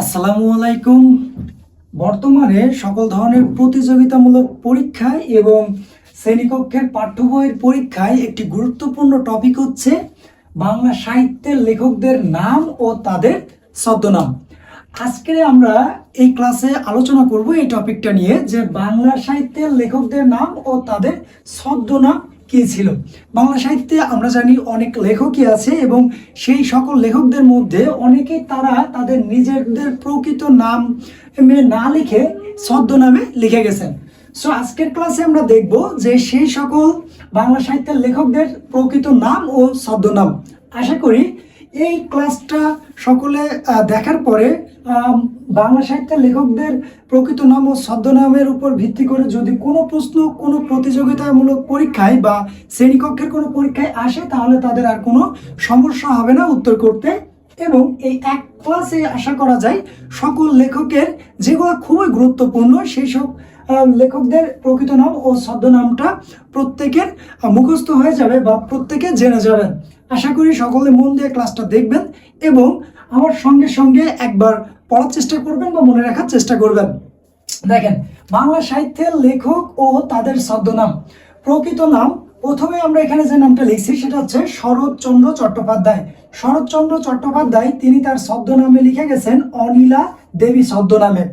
আসসালামু আলাইকুম। বর্তমানে সকল ধরনের প্রতিযোগিতামূলক পরীক্ষায় এবং শ্রেণীকক্ষের পাঠ্য বইয়ের পরীক্ষায় একটি গুরুত্বপূর্ণ টপিক হচ্ছে বাংলা সাহিত্যের লেখকদের নাম ও তাদের ছদ্মনাম। আজকে আমরা এই ক্লাসে আলোচনা করব এই টপিকটা নিয়ে যে বাংলা সাহিত্যের লেখকদের নাম ও তাদের ছদ্মনাম কি ছিল? বাংলা সাহিত্যে আমরা জানি অনেক লেখকই আছে এবং সেই সকল লেখকদের মধ্যে অনেকেই তারা তাদের নিজেদের প্রকৃত নাম না লিখে ছদ্মনামে লিখে গেছেন। সো আজকের ক্লাসে আমরা দেখব যে সেই সকল বাংলা সাহিত্যের লেখকদের প্রকৃত নাম ও ছদ্মনাম। আশা করি এই ক্লাসটা সকলে দেখার পরে বাংলা সাহিত্যের লেখকদের প্রকৃত নাম ও ছদ্মনামের উপর ভিত্তি করে যদি কোনো প্রশ্ন, কোনো প্রতিযোগিতামূলক পরীক্ষায় বা শ্রেণীকক্ষের কোনো পরীক্ষায় আসে, তাহলে তাদের আর কোনো সমস্যা হবে না উত্তর করতে। এবং এই এক ক্লাসে আশা করা যায়, সকল লেখকের যেগুলো খুবই গুরুত্বপূর্ণ সেই সব লেখকদের প্রকৃত নাম ও ছদ্মনামটা প্রত্যেকের মুখস্থ হয়ে যাবে বা প্রত্যেকে জেনে যাবেন। আশা করি সকলে মন দিয়ে ক্লাসটা দেখবেন এবং আমার সঙ্গে সঙ্গে একবার পড়ার চেষ্টা করবেন বা মনে রাখার চেষ্টা করবেন। দেখেন, বাংলা সাহিত্যের লেখক ও তাদের ছদ্মনাম। প্রকৃত নাম, প্রথমে আমরা এখানে যে নামটা লিখছি সেটা হচ্ছে শরৎচন্দ্র চট্টোপাধ্যায়। শরৎচন্দ্র চট্টোপাধ্যায়, তিনি তার ছদ্মনামে লিখে গেছেন অনিলা দেবী ছদ্মনামে।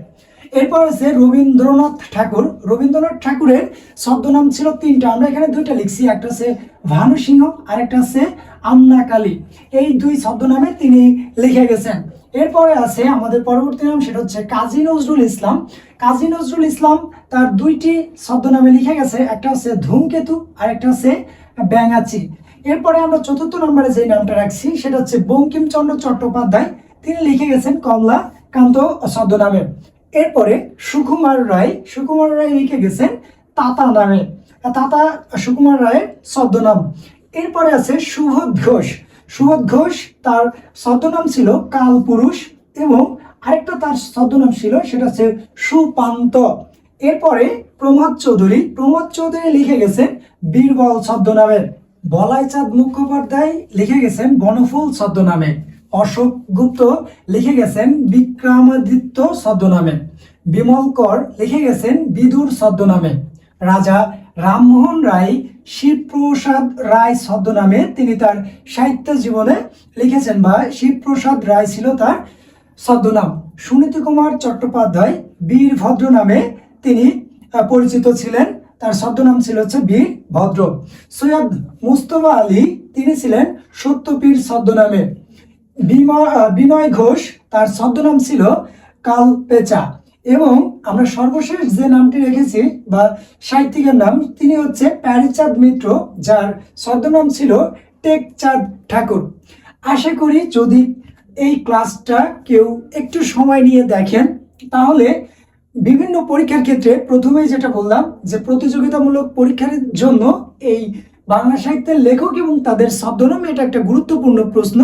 এরপর আছে রবীন্দ্রনাথ ঠাকুর। রবীন্দ্রনাথ ঠাকুরের ছদ্মনাম ছিল তিনটা। আমরা এখানে দুইটা লিখছি। একটা আছে ভানু সিংহ আর একটা আছে আমনা কালী এই দুই ছদ্মনামে তিনি লিখে গেছেন। এরপরে আছে আমাদের পরবর্তী নাম, সেটা হচ্ছে কাজী নজরুল ইসলাম। কাজী নজরুল ইসলাম তার দুইটি ছদ্মনামে লিখে গেছে। একটা হচ্ছে ধূমকেতু আর একটা হচ্ছে ব্যাঙাচি। এরপরে আমরা চতুর্থ নম্বরে যে নামটা রাখছি, সেটা হচ্ছে বঙ্কিমচন্দ্র চট্টোপাধ্যায়। তিনি লিখে গেছেন কমলা কান্ত ছদ্মনামে। এরপরে সুকুমার রায় সুকুমার রায় লিখে গেছেন তাতা নামে। তাতা, সুকুমার রায়ের ছদ্মনাম। এরপরে আছে সুবোধ ঘোষ। সুবোধ ঘোষ তার ছদ্মনাম ছিল কালপুরুষ এবং আরেকটা তার ছদ্মনাম ছিল, সেটা হচ্ছে সুপান্ত। এরপরে প্রমোদ চৌধুরী প্রমোদ চৌধুরী লিখে গেছেন বীরবল ছদ্মনামে। বলাই চাঁদ মুখোপাধ্যায় লিখে গেছেন বনফুল ছদ্মনামে। অশোক গুপ্ত লিখে গেছেন বিক্রমাদিত্য ছদ্মনামে। বিমল কর লিখে গেছেন বিদুর ছদ্মনামে। রাজা রামমোহন রায়, শিবপ্রসাদ রায় ছদ্মনামে তিনি তার সাহিত্য জীবনে লিখেছেন বা শিবপ্রসাদ রায় ছিল তার ছদ্মনাম। সুনীতি কুমার চট্টোপাধ্যায় বীরভদ্র নামে তিনি পরিচিত ছিলেন। তার ছদ্মনাম ছিল হচ্ছে বীর ভদ্র। সৈয়দ মুস্তফা আলী, তিনি ছিলেন সত্যপীর ছদ্মনামে। বিনয় ঘোষ, তার ছদ্মনাম ছিল কাল পেচা। এবং আমরা সর্বশেষ যে নামটি রেখেছি, বা সাহিত্যিকের নাম, তিনি হচ্ছে প্যারিচাঁদ মিত্র, যার ছদ্মনাম ছিল টেকচাঁদ ঠাকুর। আশা করি যদি এই ক্লাসটা কেউ একটু সময় নিয়ে দেখেন, তাহলে বিভিন্ন পরীক্ষার ক্ষেত্রে প্রথমেই যেটা বললাম, যে প্রতিযোগিতামূলক পরীক্ষার জন্য এই বাংলা সাহিত্যের লেখক এবং তাদের ছদ্মনাম এটা একটা গুরুত্বপূর্ণ প্রশ্ন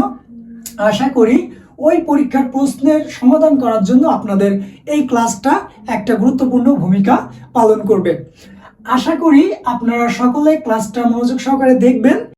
আশা করি ওই পরীক্ষার প্রশ্নের সমাধান করার জন্য আপনাদের এই ক্লাসটা একটা গুরুত্বপূর্ণ ভূমিকা পালন করবে। আশা করি আপনারা সকলে ক্লাসটা মনোযোগ সহকারে দেখবেন।